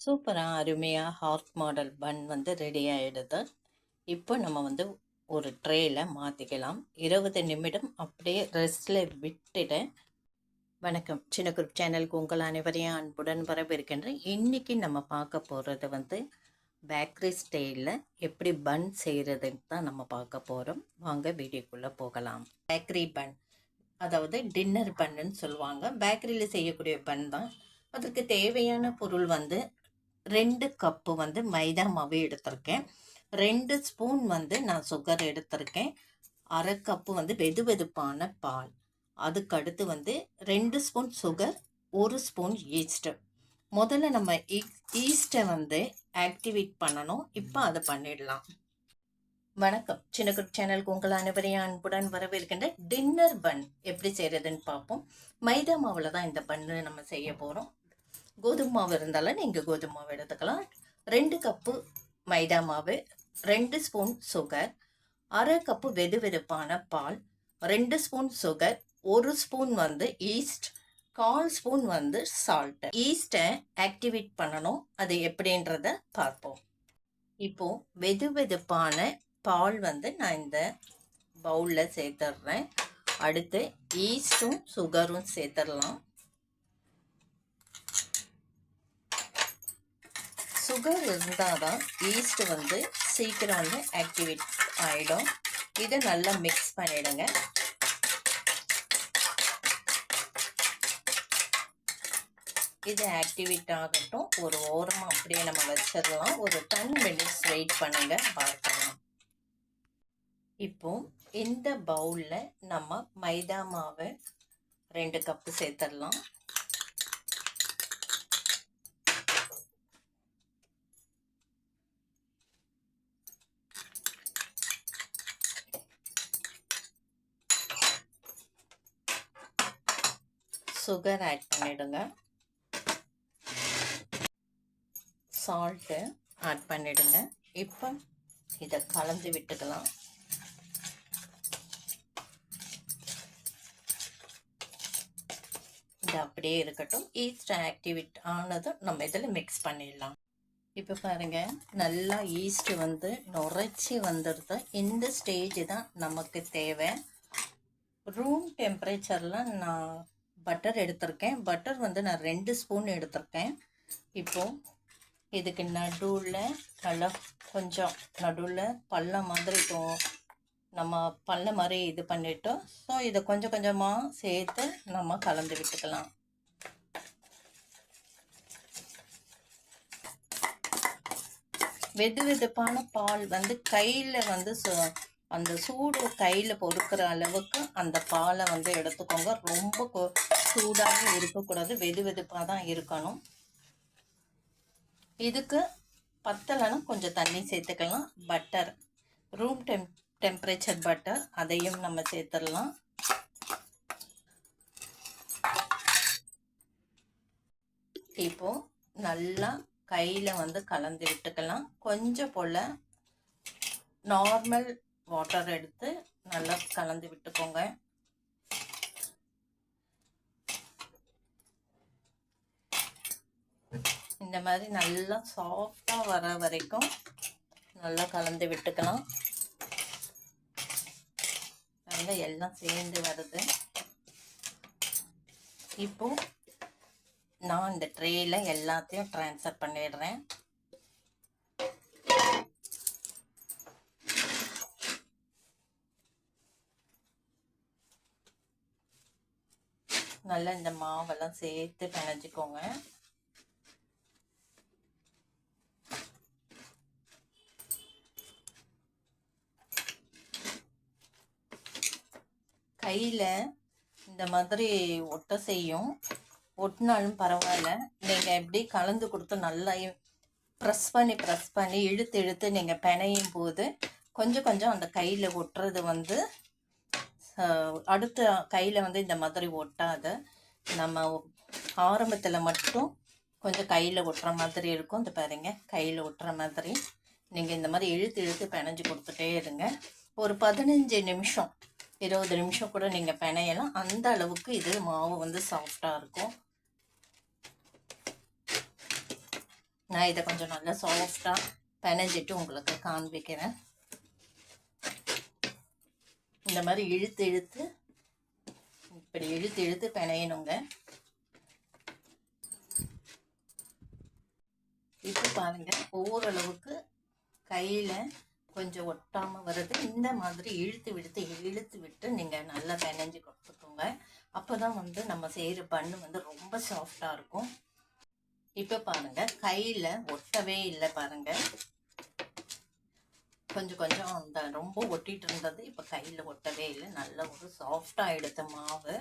சூப்பராக அருமையாக heart model பன் வந்து ரெடி ஆகிடுது இப்போ நம்ம வந்து ஒரு ட்ரேயில் மாற்றிக்கலாம் இருபது நிமிடம் அப்படியே ரெஸ்டில் விட்டுட வணக்கம். சின்ன குரூப் சேனலுக்கு உங்கள் அனைவரையும் அன்புடன் வரவேற்கின்றேன். இன்றைக்கி நம்ம பார்க்க போகிறது வந்து பேக்கரி ஸ்டைலில் எப்படி பன் செய்கிறதுன்னு தான் நம்ம பார்க்க போகிறோம் வாங்க வீடியோக்குள்ளே போகலாம். பேக்கரி பன் அதாவது டின்னர் பன்னுன்னு சொல்லுவாங்க. பேக்கரியில் செய்யக்கூடிய பன் தான். அதற்கு தேவையான பொருள் வந்து ரெண்டு கப்பு வந்து மைதா மாவு எடுத்திருக்கேன். ரெண்டு ஸ்பூன் வந்து நான் சுகர் எடுத்திருக்கேன். அரை கப்பு வந்து வெது வெதுப்பான பால். அதுக்கு அடுத்து வந்து ரெண்டு ஸ்பூன் சுகர் ஒரு ஸ்பூன் ஈஸ்ட்டு முதல்ல நம்ம e-, ஈஸ்ட்டை வந்து ஆக்டிவேட் பண்ணணும். இப்போ அதை பண்ணிடலாம். வணக்கம். சின்ன குட் சேனலுக்கு உங்கள் அனைவரையும் அன்புடன் வரவேற்கின்ற டின்னர் பன் எப்படி செய்கிறதுன்னு பார்ப்போம். மைதா மாவில் தான் இந்த பன்னு நம்ம செய்ய போகிறோம் கோதுமை மாவு இருந்தாலும் நீங்கள் கோதுமை மாவு எடுத்துக்கலாம். ரெண்டு கப்பு மைதா மாவு ரெண்டு ஸ்பூன் சுகர் அரை கப்பு வெது வெதுப்பான பால் ரெண்டு ஸ்பூன் சுகர் ஒரு ஸ்பூன் வந்து ஈஸ்ட் கால் ஸ்பூன் வந்து சால்ட் ஈஸ்ட்டை ஆக்டிவேட் பண்ணணும். அது எப்படின்றத பார்ப்போம். இப்போ வெது வெதுப்பான பால் வந்து நான் இந்த பவுலில் சேர்த்துட்றேன். அடுத்து ஈஸ்ட்டும் சுகரும் சேர்த்துடலாம். சுகர் இருந்தால் தான் ஈஸ்ட் வந்து சீக்கிரம் வந்து ஆக்டிவேட் ஆகிடும் இதை நல்லா மிக்ஸ் பண்ணிடுங்க. இது ஆக்டிவேட் ஆகட்டும். ஒரு ஓரமாக அப்படியே நம்ம வச்சிடலாம். ஒரு டென் மினிட்ஸ் வெயிட் பண்ணுங்க. பார்க்கலாம். இப்போ இந்த பவுலில் நம்ம மைதா மாவை ரெண்டு கப்பு சேர்த்துடலாம். சுகர் ஆட் பண்ணிடுங்க. சால்ட்டு ஆட் பண்ணிடுங்க. இப்போ இதை கலந்து விட்டுக்கலாம். இது அப்படியே இருக்கட்டும். ஈஸ்ட் ஆக்டிவேட் ஆனதும் நம்ம இதில் மிக்ஸ் பண்ணிடலாம். இப்போ பாருங்கள் நல்லா ஈஸ்ட் வந்து நுரைச்சி வந்துடுது. இந்த ஸ்டேஜ் தான் நமக்கு தேவை. ரூம் டெம்பரேச்சரில் நான் பட்டர் எடுத்திருக்கேன். பட்டர் வந்து நான் ரெண்டு ஸ்பூன் எடுத்திருக்கேன். இப்போது இதுக்கு நடுவில் நல்லா கொஞ்சம் நடுவில் பள்ளம் மாதிரி இப்போ நம்ம பல்ல மாதிரி இது பண்ணிட்டோம். ஸோ இதை கொஞ்சம் கொஞ்சமாக சேர்த்து நம்ம கலந்து விட்டுக்கலாம். வெது வெதுப்பான பால் வந்து கையில் வந்து அந்த சூடு கையில் பொறுக்கிற அளவுக்கு அந்த பாலை வந்து எடுத்துக்கோங்க. ரொம்ப சூடாகவும் இருக்கக்கூடாது வெது வெதுப்பாக தான் இருக்கணும். இதுக்கு பத்தலைன்னா கொஞ்சம் தண்ணி சேர்த்துக்கலாம். Butter room tem temperature butter அதையும் நம்ம சேர்த்துடலாம். இப்போ நல்லா கையில் வந்து கலந்து விட்டுக்கலாம். கொஞ்சம் போல் நார்மல் வாட்டர் எடுத்து நல்லா கலந்து விட்டுக்கோங்க. இந்த மாதிரி நல்லா சாஃப்டாக வர வரைக்கும் நல்லா கலந்து விட்டுக்கலாம். நல்லா எல்லாம் சேர்ந்து வருது. இப்போ நான் இந்த ட்ரேயில் எல்லாத்தையும் ட்ரான்ஸ்ஃபர் பண்ணிடுறேன். நல்லா இந்த மாவெல்லாம் சேர்த்து பிணைஞ்சிக்கோங்க. கையில் இந்த மாதிரி ஒட்ட செய்யும். ஒட்டினாலும் பரவாயில்ல. நீங்கள் எப்படி கலந்து கொடுத்து நல்லா ப்ரெஸ் பண்ணி ப்ரெஸ் பண்ணி இழுத்து இழுத்து நீங்கள் பிணையும் போது கொஞ்சம் கொஞ்சம் அந்த கையில் ஒட்டுறது வந்து அடுத்த கையில் வந்து இந்த மாதிரி ஒட்டாத. நம்ம ஆரம்பத்தில் மட்டும் கொஞ்சம் கையில் ஒட்டுற மாதிரி இருக்கும். இந்த பாருங்க கையில் ஒட்டுற மாதிரி. நீங்கள் இந்த மாதிரி இழுத்து இழுத்து பிணைஞ்சு கொடுத்துட்டே இருங்க. ஒரு பதினஞ்சு நிமிஷம் இருபது நிமிஷம் கூட நீங்கள் பிணையலாம். அந்த அளவுக்கு இது மாவு வந்து சாஃப்டாக இருக்கும். நான் இதை கொஞ்சம் நல்லா சாஃப்டாக பிணைஞ்சிட்டு உங்களுக்கு காண்பிக்கிறேன். இந்த மாதிரி இழுத்து இழுத்து இப்படி இழுத்து இழுத்து பிணையணுங்க. இப்போ பாருங்கள் ஓரளவுக்கு கையில் கொஞ்சம் ஒட்டாமல் வருது இந்த மாதிரி இழுத்து விடுத்து இழுத்து விட்டு நீங்கள் நல்லா பெனஞ்சு கொடுத்துக்கோங்க. அப்போ தான் வந்து நம்ம செய்கிற பண்ணு வந்து ரொம்ப சாஃப்டாக இருக்கும். இப்போ பாருங்கள் கையில் ஒட்டவே இல்லை பாருங்கள் கொஞ்சம் கொஞ்சம் அந்த ரொம்ப ஒட்டிகிட்டு இருந்தது இப்போ கையில் ஒட்டவே இல்லை. நல்ல ஒரு சாஃப்டாக எடுத்த மாவு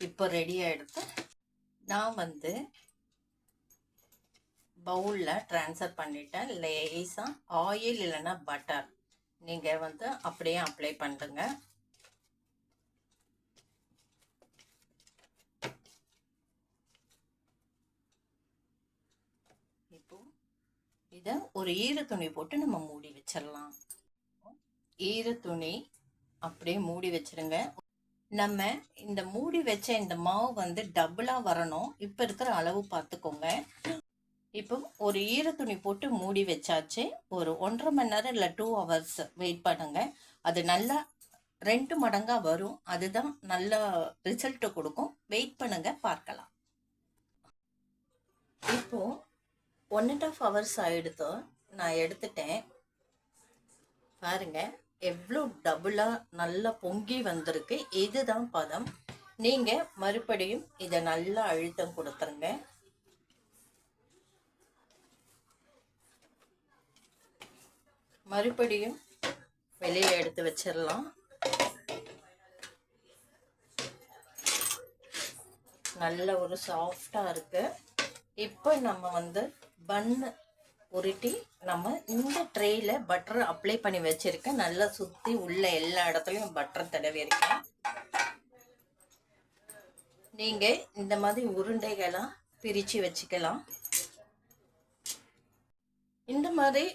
இப்போ ரெடியாக எடுத்து நான் வந்து பவுலில் ட்ரான்ஸ்ஃபர் பண்ணிட்டேன். லேசாக ஆயில் இல்லைன்னா பட்டர் நீங்கள் வந்து அப்படியே அப்ளை பண்ணுங்க இப்போ இதை ஒரு ஈர துணி போட்டு நம்ம மூடி வச்சிடலாம். ஈர துணி அப்படியே மூடி வச்சிருங்க. நம்ம இந்த மூடி வச்ச இந்த மாவு வந்து டபுளாக வரணும். இப்போ இருக்கிற அளவு பார்த்துக்கோங்க. இப்போ ஒரு ஈர துணி போட்டு மூடி வச்சாச்சு. ஒரு ஒன்றரை மணி நேரம் இல்லை டூ ஹவர்ஸ் வெயிட் பண்ணுங்க. அது நல்லா ரெண்டு மடங்காக வரும். அதுதான் நல்ல ரிசல்ட்டு கொடுக்கும். வெயிட் பண்ணுங்க பார்க்கலாம். இப்போ ஒன் அண்ட் ஆஃப் ஹவர்ஸ் ஆகிடுதோ நான் எடுத்துட்டேன். பாருங்க எவ்வளோ டபுளாக நல்லா பொங்கி வந்திருக்கு. இதுதான் பதம். நீங்கள் மறுபடியும் இதை நல்லா அழுத்தம் கொடுத்துருங்க. மறுபடியும் வெளியே எடுத்து வச்சிடலாம். நல்ல ஒரு சாஃப்டாக இருக்கு. இப்போ நம்ம வந்து பன்னு உருட்டி நம்ம இந்த ட்ரேயில் பட்டர் அப்ளை பண்ணி வச்சுருக்கேன் நல்லா சுற்றி உள்ள எல்லா இடத்துலையும் பட்டர் தடவி இருக்கேன் நீங்கள் இந்த மாதிரி உருண்டைகளாக பிரித்து வச்சுக்கலாம். இந்த மாதிரி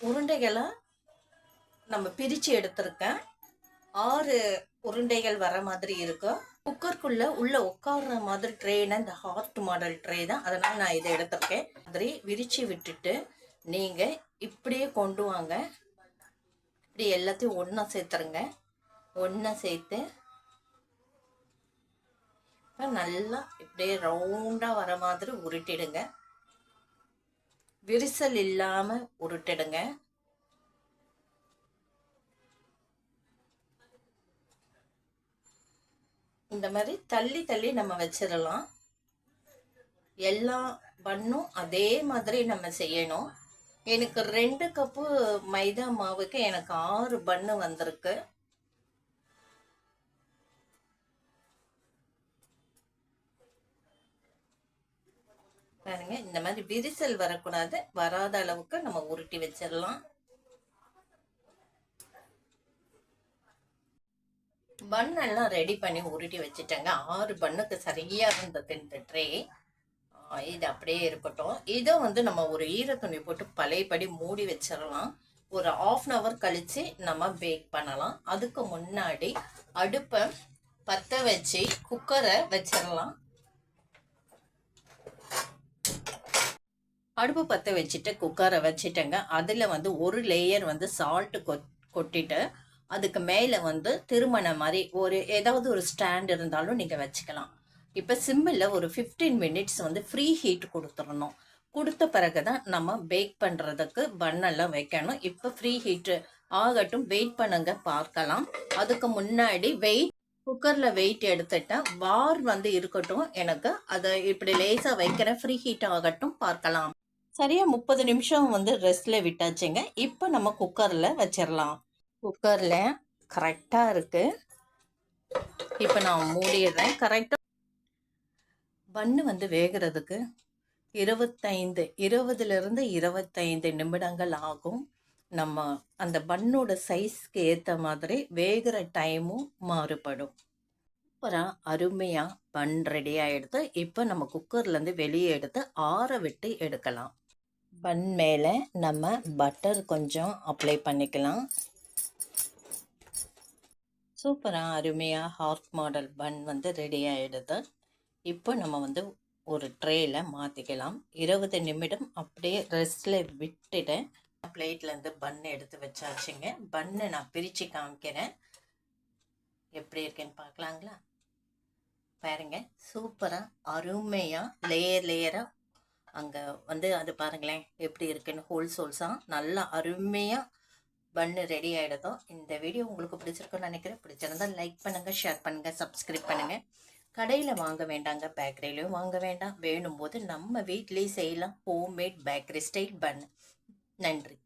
உருண்டைகளை நம்ம பிரித்து எடுத்திருக்கேன். ஆறு உருண்டைகள் வர மாதிரி இருக்கும் குக்கருக்குள்ள உள்ள உட்கார்ற மாதிரி ட்ரேனா இந்த ஹார்ட் மாடல் ட்ரே தான். அதனால நான் இதை எடுத்திருக்கேன். மாதிரி விரிச்சு விட்டுட்டு நீங்க இப்படியே கொண்டு வாங்க. இப்படி எல்லாத்தையும் ஒன்றா சேர்த்துருங்க. ஒன்றா சேர்த்து இப்போ நல்லா இப்படியே ரவுண்டாக வர மாதிரி உருட்டிடுங்க. விரிசல் இல்லாமல் உருட்டிடுங்க. இந்த மாதிரி தள்ளி தள்ளி நம்ம வச்சிடலாம். எல்லா பண்ணும் அதே மாதிரி நம்ம செய்யணும். எனக்கு ரெண்டு கப்பு மைதா மாவுக்கு எனக்கு ஆறு பண்ணு வந்திருக்கு. பாருங்க இந்த மாதிரி விரிசல் வரக்கூடாது. வராத அளவுக்கு நம்ம உருட்டி வச்சிடலாம். பன் எல்லாம் ரெடி பண்ணி உருட்டி வச்சுட்டேங்க. ஆறு பண்ணுக்கு சரியா இருந்தது இந்த ட்ரே இது அப்படியே இருக்கட்டும். இதை வந்து நம்ம ஒரு ஈர துணி போட்டு பழையபடி மூடி வச்சிடலாம். ஒரு ஆஃப் அன் ஹவர் கழிச்சு நம்ம பேக் பண்ணலாம். அதுக்கு முன்னாடி அடுப்பை பற்ற வச்சு குக்கரை வச்சிடலாம். அடுப்பு பற்ற வச்சுட்டு குக்கரை வச்சுட்டேங்க. அதில் வந்து ஒரு லேயர் வந்து சால்ட்டு கொ கொட்டிட்டு அதுக்கு மேலே வந்து திருமண மாதிரி ஒரு ஏதாவது ஒரு ஸ்டாண்ட் இருந்தாலும் நீங்கள் வச்சுக்கலாம். இப்போ சிம்மில் ஒரு ஃபிஃப்டீன் மினிட்ஸ் வந்து ஃப்ரீ ஹீட் கொடுத்துடணும். கொடுத்த பிறகு தான் நம்ம பேக் பண்ணுறதுக்கு பண்ணெல்லாம் வைக்கணும். இப்போ ஃப்ரீ ஹீட்டு ஆகட்டும் வெயிட் பண்ணுங்க பார்க்கலாம். அதுக்கு முன்னாடி வெயிட் குக்கரில் வெயிட் எடுத்துட்டேன் வார் வந்து இருக்கட்டும். எனக்கு அதை இப்படி லேசாக வைக்கிறேன் ஃப்ரீ ஹீட் ஆகட்டும் பார்க்கலாம். சரியாக முப்பது நிமிஷம் வந்து ரெஸ்ட்டில் விட்டாச்சுங்க. இப்போ நம்ம குக்கரில் வச்சிடலாம் குக்கரில் கரெக்டாக இருக்குது இப்போ நான் மூடிடுறேன். கரெக்டாக பண்ணு வந்து வேகிறதுக்கு இருபத்தைந்து இருபதுலேருந்து இருபத்தைந்து நிமிடங்கள் ஆகும். நம்ம அந்த பண்ணோட சைஸ்க்கு ஏற்ற மாதிரி வேகிற டைமும் மாறுபடும். சூப்பராக அருமையாக பன் ரெடி ஆகிடுது இப்போ நம்ம குக்கர்லேருந்து வெளியே எடுத்து ஆற விட்டு எடுக்கலாம். பன் மேலே நம்ம பட்டர் கொஞ்சம் அப்ளை பண்ணிக்கலாம். சூப்பராக அருமையாக ஹார்ட் மாடல் பன் வந்து ரெடி ஆகிடுது இப்போ நம்ம வந்து ஒரு ட்ரேயில் மாற்றிக்கலாம் இருபது நிமிடம் அப்படியே ரெஸ்ட்டில் விட்டுட்டு பிளேட்லேருந்து பன் எடுத்து வச்சாச்சுங்க. பன்னை நான் பிரித்து காமிக்கிறேன். எப்படி இருக்குன்னு பார்க்கலாங்களா? பாருங்க சூப்பராக அருமையாக லேயர் லேயராக அங்கே வந்து அது பாருங்களேன் எப்படி இருக்குன்னு ஹோல் சோல்ஸாக நல்லா அருமையாக பன்னு ரெடி ஆகிடுதோ இந்த வீடியோ உங்களுக்கு பிடிச்சிருக்குன்னு நினைக்கிறேன். பிடிச்சிருந்தா லைக் பண்ணுங்கள் ஷேர் பண்ணுங்கள் சப்ஸ்கிரைப் பண்ணுங்கள் கடையில் வாங்க வேண்டாங்க பேக்கரிலையும் வாங்க வேண்டாம். வேணும் போது நம்ம வீட்லேயே செய்யலாம். ஹோம்மேட் பேக்கரி ஸ்டைல் பன் நன்றி.